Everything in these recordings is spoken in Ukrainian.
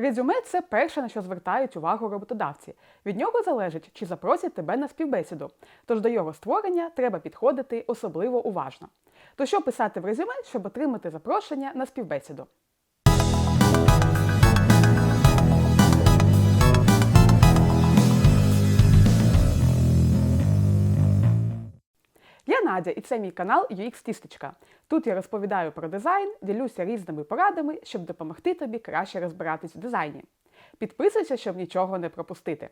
Резюме це перше, на що звертають увагу роботодавці. Від нього залежить, чи запросять тебе на співбесіду. Тож до його створення треба підходити особливо уважно. То що писати в резюме, щоб отримати запрошення на співбесіду? Я Надя, і це мій канал UX Тістечка. Тут я розповідаю про дизайн, ділюся різними порадами, щоб допомогти тобі краще розбиратись в дизайні. Підписуйся, щоб нічого не пропустити.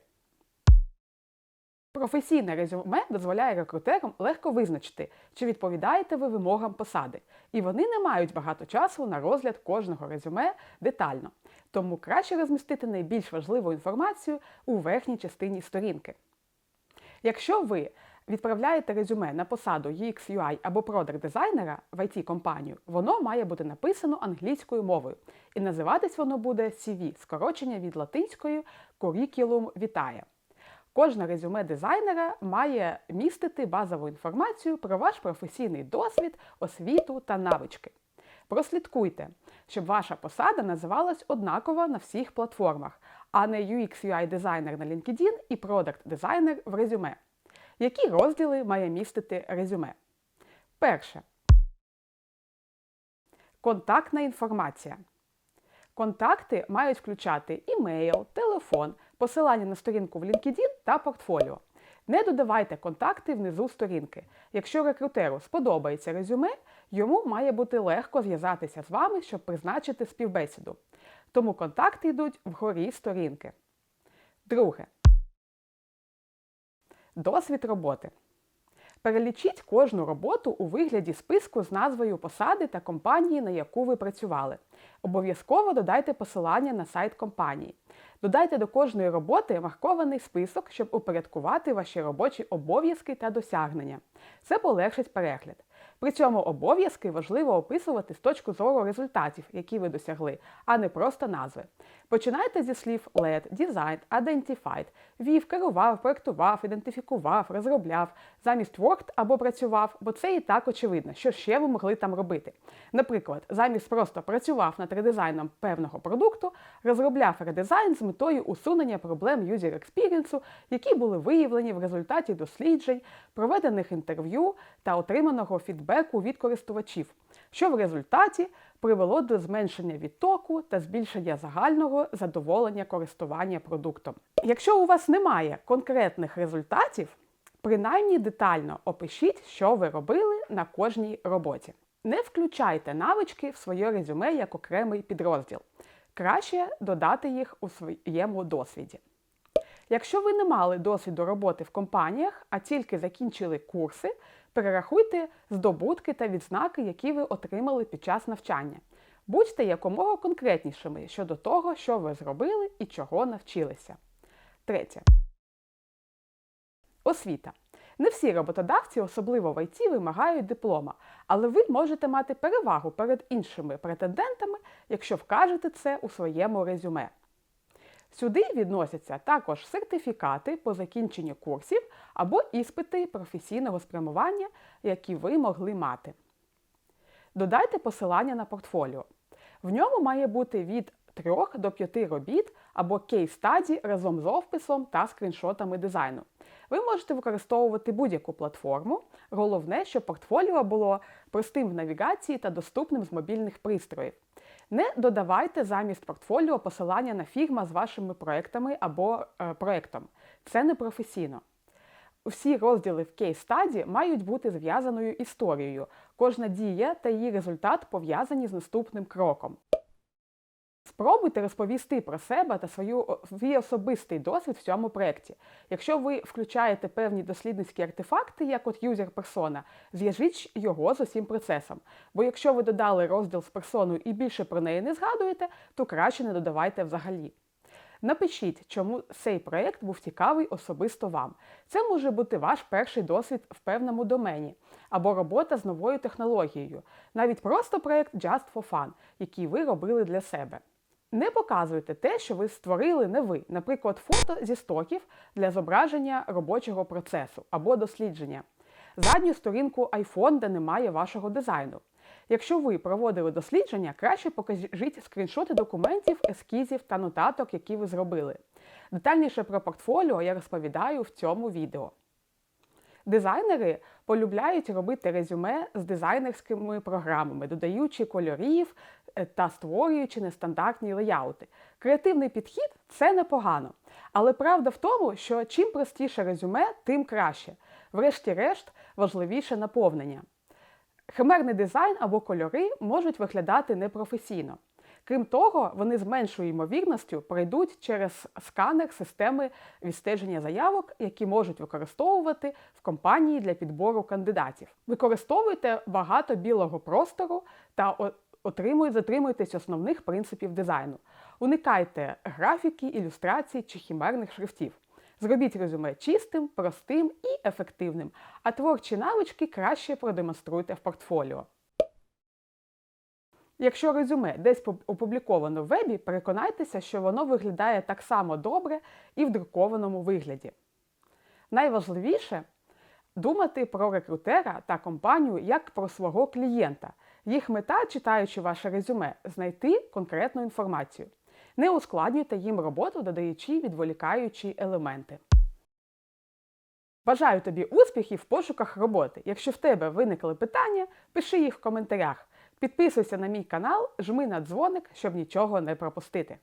Професійне резюме дозволяє рекрутерам легко визначити, чи відповідаєте ви вимогам посади, і вони не мають багато часу на розгляд кожного резюме детально. Тому краще розмістити найбільш важливу інформацію у верхній частині сторінки. Якщо ви відправляєте резюме на посаду UX, UI або продакт дизайнера в it компанію воно має бути написано англійською мовою. І називатись воно буде CV, скорочення від латинської Curriculum Vitae. Кожне резюме дизайнера має містити базову інформацію про ваш професійний досвід, освіту та навички. Прослідкуйте, щоб ваша посада називалась однаково на всіх платформах, а не UX UI дизайнер на LinkedIn і продакт дизайнер в резюме. Які розділи має містити резюме? Перше. Контактна інформація. Контакти мають включати імейл, телефон, посилання на сторінку в LinkedIn та портфоліо. Не додавайте контакти внизу сторінки. Якщо рекрутеру сподобається резюме, йому має бути легко зв'язатися з вами, щоб призначити співбесіду. Тому контакти йдуть вгорі сторінки. Друге. Досвід роботи. Перелічіть кожну роботу у вигляді списку з назвою посади та компанії, на яку ви працювали. Обов'язково додайте посилання на сайт компанії. Додайте до кожної роботи маркований список, щоб упорядкувати ваші робочі обов'язки та досягнення. Це полегшить перегляд. При цьому обов'язки важливо описувати з точки зору результатів, які ви досягли, а не просто назви. Починайте зі слів LED, Designed, Identified, вів, керував, проєктував, ідентифікував, розробляв, замість worked або працював, бо це і так очевидно, що ще ви могли там робити. Наприклад, замість просто працював над редизайном певного продукту, розробляв редизайн з метою усунення проблем user experience, які були виявлені в результаті досліджень, проведених інтерв'ю та отриманого фідбеку від користувачів, що в результаті привело до зменшення відтоку та збільшення загального задоволення користування продуктом. Якщо у вас немає конкретних результатів, принаймні детально опишіть, що ви робили на кожній роботі. Не включайте навички в своє резюме як окремий підрозділ. Краще додати їх у своєму досвіді. Якщо ви не мали досвіду роботи в компаніях, а тільки закінчили курси, перерахуйте здобутки та відзнаки, які ви отримали під час навчання. Будьте якомога конкретнішими щодо того, що ви зробили і чого навчилися. Третє. Освіта. Не всі роботодавці, особливо в ІТ, вимагають диплома, але ви можете мати перевагу перед іншими претендентами, якщо вкажете це у своєму резюме. Сюди відносяться також сертифікати по закінченню курсів або іспити професійного спрямування, які ви могли мати. Додайте посилання на портфоліо. В ньому має бути від 3 до 5 робіт або кейс-стаді разом з офписом та скріншотами дизайну. Ви можете використовувати будь-яку платформу. Головне, щоб портфоліо було простим в навігації та доступним з мобільних пристроїв. Не додавайте замість портфоліо посилання на фірма з вашими проектами або е, проектом. Це не професійно. Всі розділи в кейс-стаді мають бути зв'язаною історією. Кожна дія та її результат пов'язані з наступним кроком. Спробуйте розповісти про себе та свою, свій особистий досвід в цьому проєкті. Якщо ви включаєте певні дослідницькі артефакти, як от юзер персона, зв'яжіть його з усім процесом. Бо якщо ви додали розділ з персоною і більше про неї не згадуєте, то краще не додавайте взагалі. Напишіть, чому цей проєкт був цікавий особисто вам. Це може бути ваш перший досвід в певному домені або робота з новою технологією, навіть просто проєкт Just for Fun, який ви робили для себе. Не показуйте те, що ви створили не ви, наприклад, фото зі стоків для зображення робочого процесу або дослідження, задню сторінку iPhone, де немає вашого дизайну. Якщо ви проводили дослідження, краще покажіть скріншоти документів, ескізів та нотаток, які ви зробили. Детальніше про портфоліо я розповідаю в цьому відео. Дизайнери полюбляють робити резюме з дизайнерськими програмами, додаючи кольорів та створюючи нестандартні леяути. Креативний підхід це непогано. Але правда в тому, що чим простіше резюме, тим краще. Врешті-решт, важливіше наповнення. Химерний дизайн або кольори можуть виглядати непрофесійно. Крім того, вони з меншою ймовірністю пройдуть через сканер системи відстеження заявок, які можуть використовувати в компанії для підбору кандидатів. Використовуйте багато білого простору та отримуйте, затримуйтесь основних принципів дизайну. Уникайте графіки, ілюстрацій чи хімерних шрифтів. Зробіть резюме чистим, простим і ефективним, а творчі навички краще продемонструйте в портфоліо. Якщо резюме десь опубліковано в вебі, переконайтеся, що воно виглядає так само добре і в друкованому вигляді. Найважливіше думати про рекрутера та компанію як про свого клієнта. Їх мета, читаючи ваше резюме, знайти конкретну інформацію. Не ускладнюйте їм роботу, додаючи відволікаючі елементи. Бажаю тобі успіхів в пошуках роботи. Якщо в тебе виникли питання, пиши їх в коментарях. Підписуйся на мій канал, жми на дзвоник, щоб нічого не пропустити.